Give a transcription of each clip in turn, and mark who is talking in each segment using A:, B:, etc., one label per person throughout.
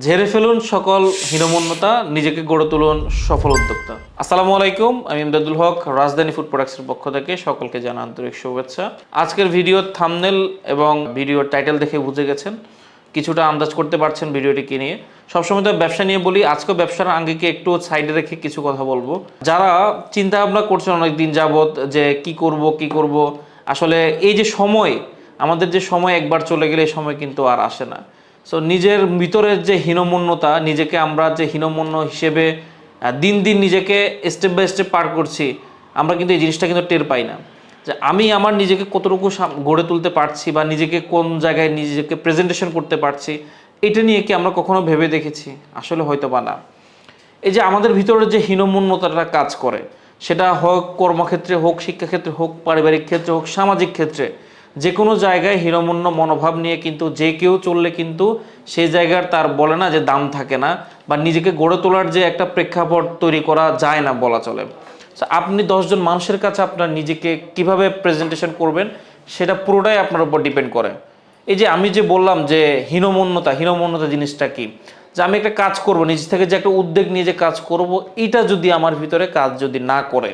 A: ঝেড়ে ফেলুন সকল হীনমন্যতা, নিজেকে গড়ে তুলুন সফল উদ্যোক্তা। আসসালামু আলাইকুম, আমি ইমদাদুল হক, রাজধানী ফুড প্রোডাক্টসের পক্ষ থেকে সকলকে জানা আন্তরিক শুভেচ্ছা। আজকের ভিডিওর থামনেল এবং ভিডিওর টাইটেল দেখে বুঝে গেছেন, কিছুটা আন্দাজ করতে পারছেন ভিডিওটি কি নিয়ে। সবসময় তো ব্যবসা নিয়ে বলি আজকে ব্যবসার আঙ্গিকে একটু সাইডে রেখে কিছু কথা বলব। যারা চিন্তা ভাবনা করছেন অনেক দিন যাবত যে কি করব কি করব, আসলে এই যে সময়, আমাদের যে সময় একবার চলে গেলে এই সময় কিন্তু আর আসে না। সো নিজের ভিতরের যে হীনমন্যতা, নিজেকে আমরা যে হীনমন্য হিসেবে দিন দিন নিজেকে স্টেপ বাই স্টেপ পার করছি, আমরা কিন্তু এই জিনিসটা কিন্তু টের পাই না। যে আমি আমার নিজেকে কতটুকু গড়ে তুলতে পারছি বা নিজেকে কোন জায়গায় নিজেকে প্রেজেন্টেশন করতে পারছি, এটা নিয়ে কি আমরা কখনো ভেবে দেখেছি? আসলে হয়তো বা না। এই যে আমাদের ভিতরে যে হীনমন্যতাটা কাজ করে, সেটা হোক কর্মক্ষেত্রে হোক, শিক্ষাক্ষেত্রে হোক, পারিবারিক ক্ষেত্রে হোক, সামাজিক ক্ষেত্রে যে কোনো জায়গায় হীনমন্য মনোভাব নিয়ে কিন্তু যে কেউ চললে কিন্তু সেই জায়গার তার বলে না যে দাম থাকে না বা নিজেকে গড়ে তোলার যে একটা প্রেক্ষাপট তৈরি করা যায় না বলা চলে। আপনি দশজন মানুষের কাছে আপনার নিজেকে কীভাবে প্রেজেন্টেশন করবেন সেটা পুরোটাই আপনার উপর ডিপেন্ড করে। এই যে আমি যে বললাম যে হীনমন্যতা হীনমন্যতা জিনিসটা কি? যে আমি একটা কাজ করব, নিজ থেকে যে একটা উদ্যোগ নিয়ে যে কাজ করব, এটা যদি আমার ভিতরে কাজ যদি না করে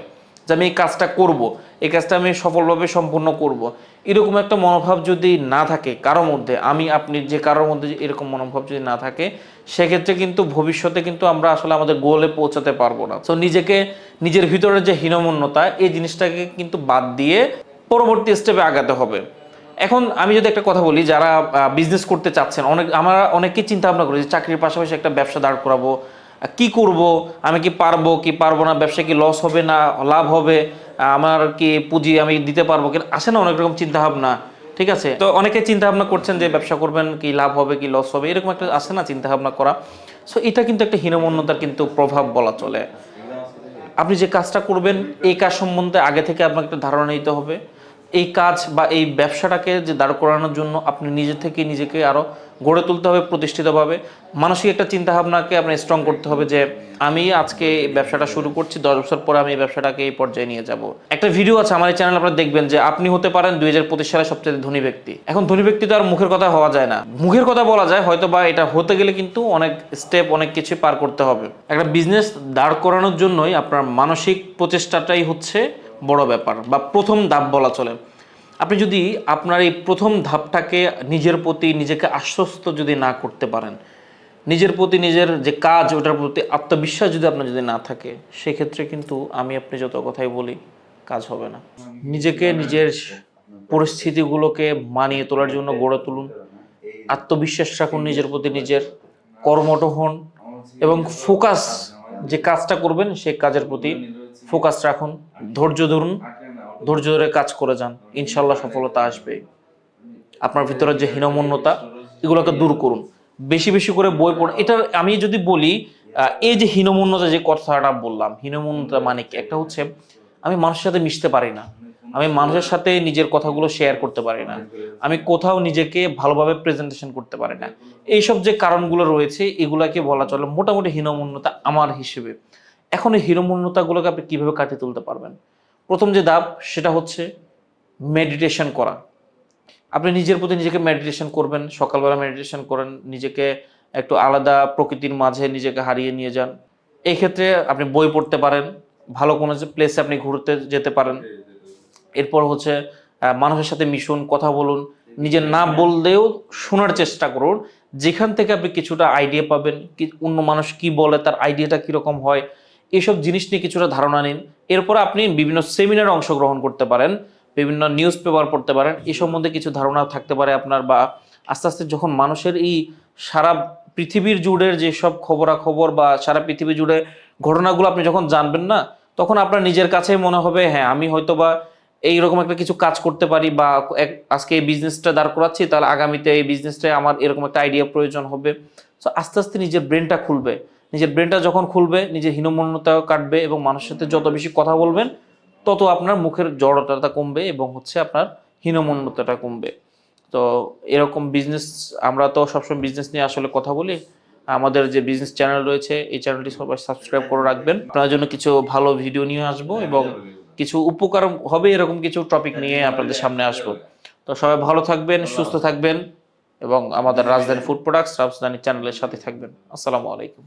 A: যে আমি এই কাজটা করব, এই কাজটা আমি সফলভাবে সম্পূর্ণ করব। এরকম একটা মনোভাব যদি না থাকে কারোর মধ্যে, আমি, আপনি যে কারোর মধ্যে এরকম মনোভাব যদি না থাকে, সেক্ষেত্রে কিন্তু ভবিষ্যতে কিন্তু আমরা আসলে আমাদের গোলে পৌঁছাতে পারব না। তো নিজেকে, নিজের ভিতরে যে হীনমন্যতা, এই জিনিসটাকে কিন্তু বাদ দিয়ে পরবর্তী স্টেপে আগাতে হবে। এখন আমি যদি একটা কথা বলি, যারা বিজনেস করতে চাচ্ছেন, অনেক, আমরা অনেকেই চিন্তা ভাবনা করি যে চাকরির পাশাপাশি একটা ব্যবসা দাঁড় করাবো কি করব? আমি কি পারব কি পারব না? ব্যবসা কি লস হবে না লাভ হবে? আমার কি পুঁজি আমি দিতে পারব কিনা? আসে না অনেক রকম চিন্তা ভাবনা ঠিক আছে? তো অনেকে চিন্তা ভাবনা করছেন যে ব্যবসা করবেন, কি লাভ হবে, কি লস হবে, এরকম একটা আসে না চিন্তা ভাবনা করা। সো এটা কিন্তু একটা হীনমন্যতার কিন্তু প্রভাব বলা চলে। আপনি যে কাজটা করবেন, এই কাজ সম্বন্ধে আগে থেকে আপনাকে একটা ধারণা নিতে হবে। এই কাজ বা এই ব্যবসাটাকে যে দাঁড় করানোর জন্য আপনি নিজে থেকে নিজেকে আরও গড়ে তুলতে হবে, প্রতিষ্ঠিতভাবে। মানসিক একটা চিন্তা ভাবনাকে আপনি স্ট্রং করতে হবে যে, আমি আজকে এই ব্যবসাটা শুরু করছি, দশ বছর পরে আমি এই ব্যবসাটাকে এই পর্যায়ে নিয়ে যাব। একটা ভিডিও আছে আমার এই চ্যানেল আপনারা দেখবেন যে, আপনি হতে পারেন দুই হাজার পঁচিশ সালে সবচেয়ে ধনী ব্যক্তি। এখন ধনী ব্যক্তি তো আর মুখের কথা হওয়া যায় না। মুখের কথা বলা যায় হয়তো বা এটা হতে গেলে কিন্তু অনেক স্টেপ অনেক কিছু পার করতে হবে। একটা বিজনেস দাঁড় করানোর জন্যই আপনার মানসিক প্রচেষ্টাটাই হচ্ছে বড় ব্যাপার বা প্রথম ধাপ বলা চলে। আপনি যদি আপনার এই প্রথম ধাপটাকে নিজের প্রতি নিজেকে আশ্বস্ত যদি না করতে পারেন, নিজের প্রতি নিজের যে কাজ ওটার প্রতি আত্মবিশ্বাস যদি আপনার যদি না থাকে, সেক্ষেত্রে কিন্তু আমি আপনি যত কথাই বলি, কাজ হবে না। নিজেকে নিজের পরিস্থিতিগুলোকে মানিয়ে তোলার জন্য গড়ে তুলুন। আত্মবিশ্বাস রাখুন নিজের প্রতি নিজের, কর্মঠ হন এবং ফোকাস যে কাজটা করবেন, সেই কাজের প্রতি ফোকাস রাখুন, ধৈর্য ধরুন, ধৈর্য ধরে কাজ করে যান ইনশাল্লাহ সফলতা আসবে। আপনার ভিতরে যে হীনমন্যতা, এগুলোকে দূর করুন। বেশি বেশি করে বই পড়ুন। এটা আমি যদি বলি এই যে হীনমন্যতা যে কথাটা বললাম, হীনমন্যতা মানে কি? একটা হচ্ছে, আমি মানুষের সাথে মিশতে পারি না। আমি মানুষের সাথে নিজের কথাগুলো শেয়ার করতে পারি না। আমি কোথাও নিজেকে ভালোভাবে প্রেজেন্টেশন করতে পারি না। এইসব যে কারণগুলো রয়েছে, এগুলাকে বলা চলে মোটামুটি হীনমন্যতা আমার হিসেবে। এখন এই হীনমন্যতাগুলোকে আপনি কীভাবে কাটিয়ে তুলতে পারবেন? প্রথম যে ধাপ সেটা হচ্ছে মেডিটেশন করা। আপনি নিজের প্রতি নিজেকে মেডিটেশন করবেন সকালবেলা মেডিটেশন করেন নিজেকে একটু আলাদা প্রকৃতির মাঝে নিজেকে হারিয়ে নিয়ে যান। এই ক্ষেত্রে আপনি বই পড়তে পারেন ভালো কোনো প্লেসে আপনি ঘুরতে যেতে পারেন। এরপর হচ্ছে মানুষের সাথে মিশুন কথা বলুন নিজের না বললেও শোনার চেষ্টা করুন। যেখান থেকে আপনি কিছুটা আইডিয়া পাবেন কি অন্য মানুষ কি বলে তার আইডিয়াটা কীরকম হয় এইসব জিনিস নিয়ে কিছুটা ধারণা নিন। এরপর আপনি বিভিন্ন সেমিনারে অংশগ্রহণ করতে পারেন, বিভিন্ন নিউজ পেপার পড়তে পারেন। এই সম্বন্ধে কিছু ধারণা থাকতে পারে আপনার বা আস্তে আস্তে যখন মানুষের এই সারা পৃথিবীর জুড়ে যেসব খবরাখবর বা সারা পৃথিবী জুড়ে ঘটনাগুলো আপনি যখন জানবেন না, তখন আপনার নিজের কাছেই মনে হবে হ্যাঁ আমি হয়তো বা এইরকম একটা কিছু কাজ করতে পারি বা আজকে এই বিজনেসটা দাঁড় করাচ্ছি, তাহলে আগামীতে এই বিজনেসটায় আমার এরকম একটা আইডিয়া প্রয়োজন হবে। সো আস্তে আস্তে নিজের ব্রেনটা খুলবে। নিজের ব্রেনটা যখন খুলবে, নিজের হীনমন্যতাও কাটবে এবং মানুষের সাথে যত বেশি কথা বলবেন, তত আপনার মুখের জড়তাটা কমবে এবং হচ্ছে আপনার হীনমন্যতাটা কমবে। তো এরকম বিজনেস আমরা তো সবসময় বিজনেস নিয়ে আসলে কথা বলি। আমাদের যে বিজনেস চ্যানেল রয়েছে, এই চ্যানেলটি সবাই সাবস্ক্রাইব করে রাখবেন। আপনার জন্য কিছু ভালো ভিডিও নিয়ে আসব এবং কিছু উপকার হবে এরকম কিছু টপিক নিয়ে আপনাদের সামনে আসব। তো সবাই ভালো থাকবেন, সুস্থ থাকবেন এবং আমাদের রাজধানী ফুড প্রোডাক্টস রাজধানী চ্যানেলের সাথে থাকবেন। আসসালামু আলাইকুম।